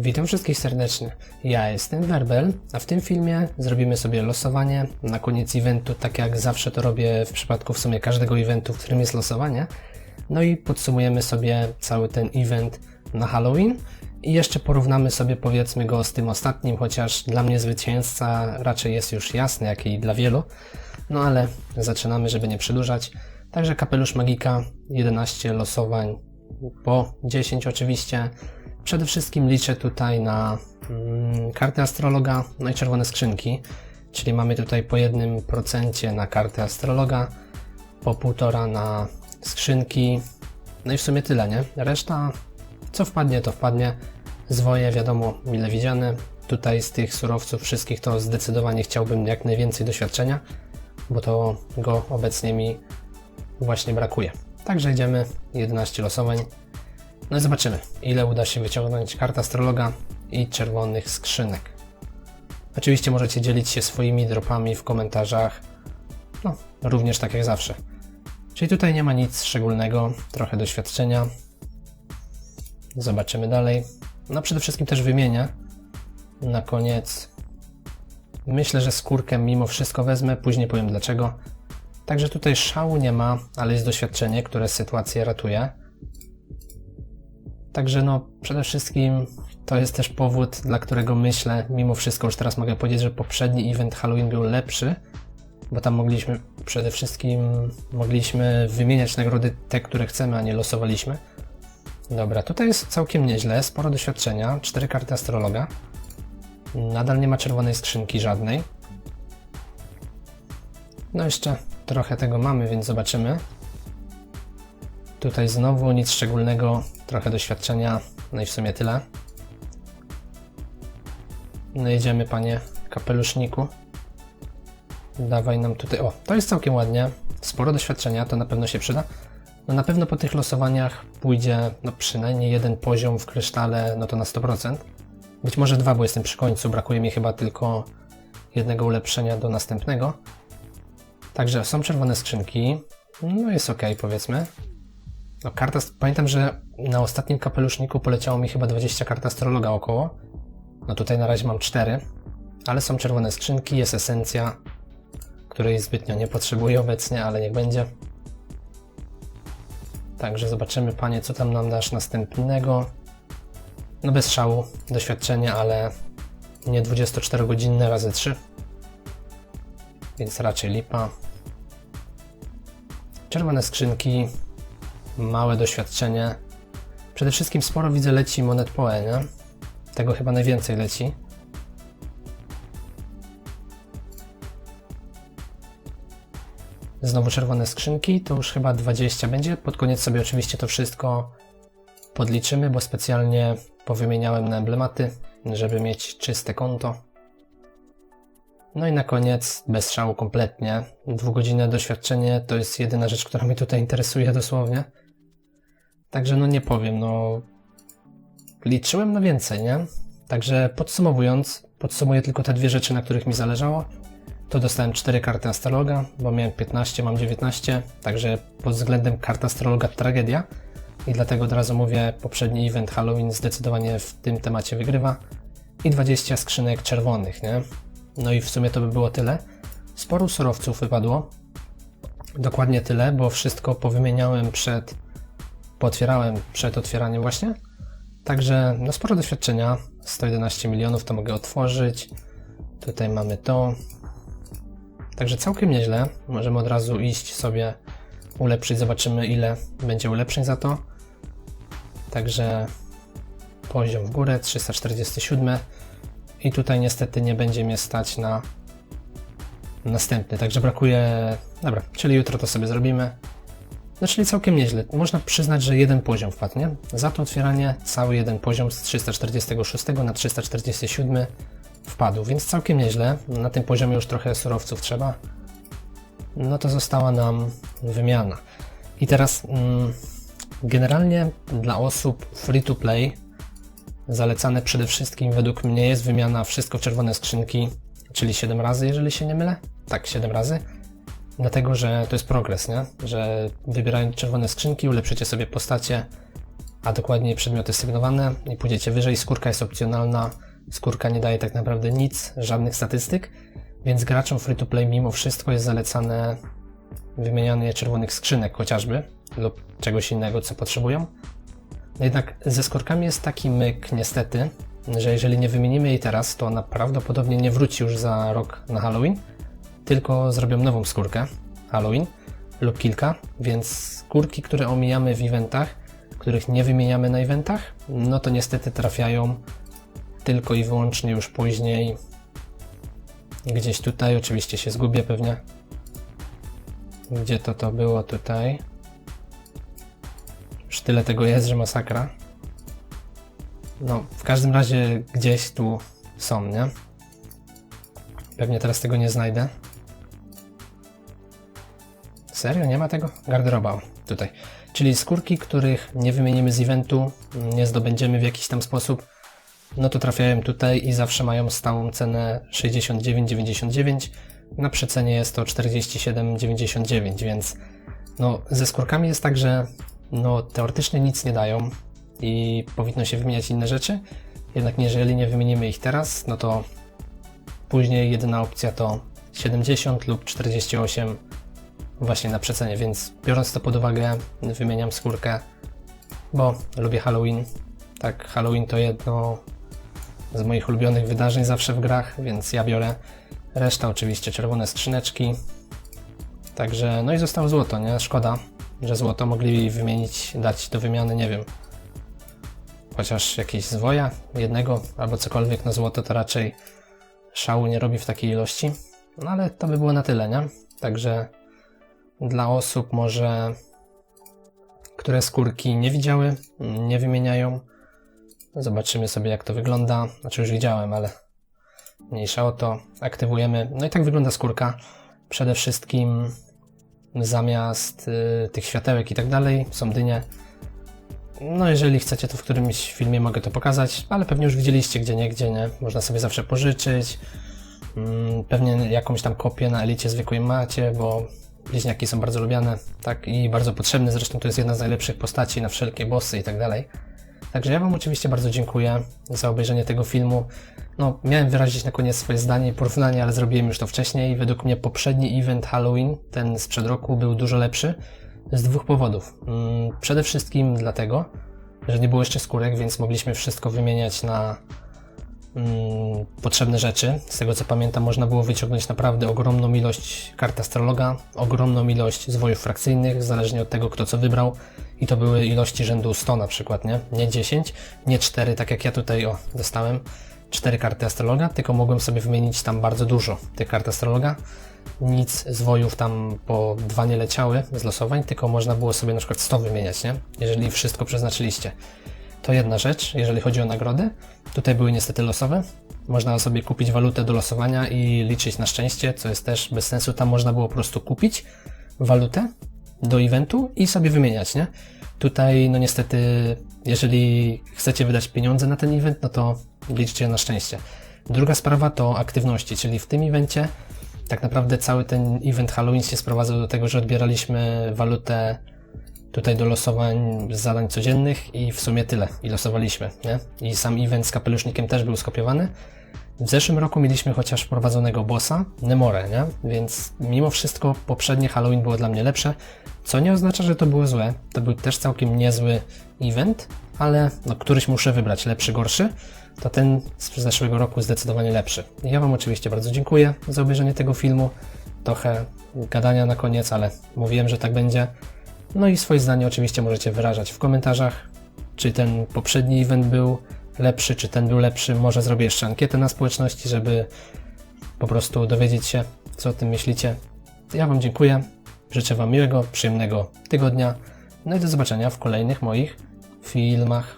Witam wszystkich serdecznie. Ja jestem Werbel, a w tym filmie zrobimy sobie losowanie na koniec eventu, tak jak zawsze to robię w przypadku w sumie każdego eventu, w którym jest losowanie. No i podsumujemy sobie cały ten event na Halloween i jeszcze porównamy sobie powiedzmy go z tym ostatnim, chociaż dla mnie zwycięzca raczej jest już jasny, jak i dla wielu. No ale zaczynamy, żeby nie przedłużać. Także kapelusz magika, 11 losowań, po 10 oczywiście. Przede wszystkim liczę tutaj na mm, kartę astrologa, no i czerwone skrzynki, czyli mamy tutaj po jednym procencie na kartę astrologa, po półtora na skrzynki, no i w sumie tyle, nie? Reszta, co wpadnie, to wpadnie. Zwoje, wiadomo, mile widziane. Tutaj z tych surowców wszystkich to zdecydowanie chciałbym jak najwięcej doświadczenia, bo to go obecnie mi właśnie brakuje. Także idziemy 11 losowań. No i zobaczymy, ile uda się wyciągnąć kart astrologa i czerwonych skrzynek. Oczywiście możecie dzielić się swoimi dropami w komentarzach, no również tak jak zawsze. Czyli tutaj nie ma nic szczególnego, trochę doświadczenia. Zobaczymy dalej. No przede wszystkim też wymienię. Na koniec myślę, że skórkę mimo wszystko wezmę, później powiem dlaczego. Także tutaj szału nie ma, ale jest doświadczenie, które sytuację ratuje. Także no, przede wszystkim to jest też powód, dla którego myślę, mimo wszystko już teraz mogę powiedzieć, że poprzedni event Halloween był lepszy, bo tam mogliśmy przede wszystkim mogliśmy wymieniać nagrody te, które chcemy, a nie losowaliśmy. Dobra, tutaj jest całkiem nieźle, sporo doświadczenia, cztery karty astrologa. Nadal nie ma czerwonej skrzynki żadnej. No jeszcze trochę tego mamy, więc zobaczymy. Tutaj znowu nic szczególnego, trochę doświadczenia, no i w sumie tyle. No jedziemy panie kapeluszniku. Dawaj nam tutaj, o, to jest całkiem ładnie, sporo doświadczenia, to na pewno się przyda. No na pewno po tych losowaniach pójdzie no przynajmniej jeden poziom w krysztale, no to na 100%. Być może dwa, bo jestem przy końcu, brakuje mi chyba tylko jednego ulepszenia do następnego. Także są czerwone skrzynki, no jest ok powiedzmy. No karta, pamiętam, że na ostatnim kapeluszniku poleciało mi chyba 20 kart astrologa około. No tutaj na razie mam 4, ale są czerwone skrzynki, jest esencja, której zbytnio nie potrzebuję obecnie, ale niech będzie. Także zobaczymy, panie, co tam nam dasz następnego. No bez szału, doświadczenie, ale nie 24-godzinne razy 3. Więc raczej lipa. Czerwone skrzynki, małe doświadczenie. Przede wszystkim sporo widzę leci monet Poe, nie? Tego chyba najwięcej leci. Znowu czerwone skrzynki, to już chyba 20 będzie. Pod koniec sobie oczywiście to wszystko podliczymy, bo specjalnie powymieniałem na emblematy, żeby mieć czyste konto. No i na koniec, bez szału kompletnie, dwugodzinne doświadczenie to jest jedyna rzecz, która mnie tutaj interesuje dosłownie. Także no nie powiem, no liczyłem na więcej, nie? Także podsumowując, podsumuję tylko te dwie rzeczy, na których mi zależało. To dostałem 4 karty astrologa, bo miałem 15, mam 19, także pod względem kart astrologa tragedia. I dlatego od razu mówię, poprzedni event Halloween zdecydowanie w tym temacie wygrywa. I 20 skrzynek czerwonych, nie? No i w sumie to by było tyle. Sporo surowców wypadło. Dokładnie tyle, bo wszystko powymieniałem przed, pootwierałem przed otwieraniem właśnie. Także no sporo doświadczenia. 111 milionów to mogę otworzyć. Tutaj mamy to. Także całkiem nieźle. Możemy od razu iść sobie ulepszyć. Zobaczymy ile będzie ulepszeń za to. Także poziom w górę 347 i tutaj niestety nie będzie mnie stać na następny, także brakuje... Dobra, czyli jutro to sobie zrobimy. No czyli całkiem nieźle. Można przyznać, że jeden poziom wpadł, nie? Za to otwieranie cały jeden poziom z 346 na 347 wpadł, więc całkiem nieźle. Na tym poziomie już trochę surowców trzeba. No to została nam wymiana. I teraz mm, generalnie dla osób free to play Zalecane przede wszystkim według mnie jest wymiana wszystko w czerwone skrzynki, czyli 7 razy, jeżeli się nie mylę. Tak, 7 razy. Dlatego, że to jest progres, nie? Że wybierając czerwone skrzynki ulepszycie sobie postacie, a dokładniej przedmioty sygnowane i pójdziecie wyżej. Skórka jest opcjonalna, skórka nie daje tak naprawdę nic, żadnych statystyk, więc graczom free to play mimo wszystko jest zalecane wymienianie czerwonych skrzynek chociażby lub czegoś innego, co potrzebują. No jednak ze skórkami jest taki myk, niestety, że jeżeli nie wymienimy jej teraz, to ona prawdopodobnie nie wróci już za rok na Halloween, tylko zrobią nową skórkę Halloween lub kilka, więc skórki, które omijamy w eventach, których nie wymieniamy na eventach, no to niestety trafiają tylko i wyłącznie już później gdzieś tutaj, oczywiście się zgubię pewnie. Gdzie to to było tutaj? Już tyle tego jest, że masakra. No, w każdym razie gdzieś tu są, nie? Pewnie teraz tego nie znajdę. Serio? Nie ma tego? Garderoba, tutaj. Czyli skórki, których nie wymienimy z eventu, nie zdobędziemy w jakiś tam sposób, no to trafiają tutaj i zawsze mają stałą cenę 69,99. Na przecenie jest to 47,99, więc no, ze skórkami jest tak, że no, teoretycznie nic nie dają i powinno się wymieniać inne rzeczy. Jednak jeżeli nie wymienimy ich teraz, no to później jedyna opcja to 70 lub 48 właśnie na przecenie, więc biorąc to pod uwagę, wymieniam skórkę, bo lubię Halloween. Tak, Halloween to jedno z moich ulubionych wydarzeń zawsze w grach, więc ja biorę. Reszta oczywiście czerwone skrzyneczki. Także, no i zostało złoto, nie? Szkoda, że złoto mogli wymienić, dać do wymiany, nie wiem. Chociaż jakieś zwoja, jednego albo cokolwiek, no złoto to raczej szału nie robi w takiej ilości. No ale to by było na tyle, nie? Także dla osób może, które skórki nie widziały, nie wymieniają, Zobaczymy sobie, jak to wygląda. Znaczy, już widziałem, ale mniejsza o to. Aktywujemy. No i tak wygląda skórka. Przede wszystkim zamiast y, tych światełek i tak dalej są dynie. No, jeżeli chcecie, to w którymś filmie mogę to pokazać, ale pewnie już widzieliście gdzie nie, gdzie nie. Można sobie zawsze pożyczyć. Mm, pewnie jakąś tam kopię na elicie zwykłej macie, bo bliźniaki są bardzo lubiane, tak, i bardzo potrzebne. Zresztą to jest jedna z najlepszych postaci na wszelkie bossy i tak dalej. Także ja Wam oczywiście bardzo dziękuję za obejrzenie tego filmu. No, miałem wyrazić na koniec swoje zdanie i porównanie, ale zrobiłem już to wcześniej. Według mnie poprzedni event Halloween, ten sprzed roku, był dużo lepszy z dwóch powodów. Mm, przede wszystkim dlatego, że nie było jeszcze skórek, więc mogliśmy wszystko wymieniać na mm, potrzebne rzeczy. Z tego co pamiętam, można było wyciągnąć naprawdę ogromną ilość kart astrologa, ogromną ilość zwojów frakcyjnych, zależnie od tego, kto co wybrał. I to były ilości rzędu 100 na przykład, nie? Nie 10, nie 4, tak jak ja tutaj, o, dostałem 4 karty astrologa, tylko mogłem sobie wymienić tam bardzo dużo tych kart astrologa. Nic zwojów tam po dwa nie leciały z losowań, tylko można było sobie na przykład 100 wymieniać, nie? Jeżeli wszystko przeznaczyliście. To jedna rzecz, jeżeli chodzi o nagrody. Tutaj były niestety losowe. Można sobie kupić walutę do losowania i liczyć na szczęście, co jest też bez sensu. Tam można było po prostu kupić walutę do eventu i sobie wymieniać, nie? Tutaj, no niestety, jeżeli chcecie wydać pieniądze na ten event, no to liczcie na szczęście. Druga sprawa to aktywności, czyli w tym evencie tak naprawdę cały ten event Halloween się sprowadzał do tego, że odbieraliśmy walutę tutaj do losowań zadań codziennych i w sumie tyle. I losowaliśmy, nie? I sam event z kapelusznikiem też był skopiowany. W zeszłym roku mieliśmy chociaż wprowadzonego bossa, Nemore, nie? Więc mimo wszystko poprzednie Halloween było dla mnie lepsze, co nie oznacza, że to było złe. To był też całkiem niezły event, ale no, któryś muszę wybrać, lepszy, gorszy. To ten z zeszłego roku zdecydowanie lepszy. Ja Wam oczywiście bardzo dziękuję za obejrzenie tego filmu. Trochę gadania na koniec, ale mówiłem, że tak będzie. No i swoje zdanie oczywiście możecie wyrażać w komentarzach, czy ten poprzedni event był lepszy, czy ten był lepszy. Może zrobię jeszcze ankietę na społeczności, żeby po prostu dowiedzieć się, co o tym myślicie. Ja Wam dziękuję. Życzę Wam miłego, przyjemnego tygodnia. No i do zobaczenia w kolejnych moich filmach.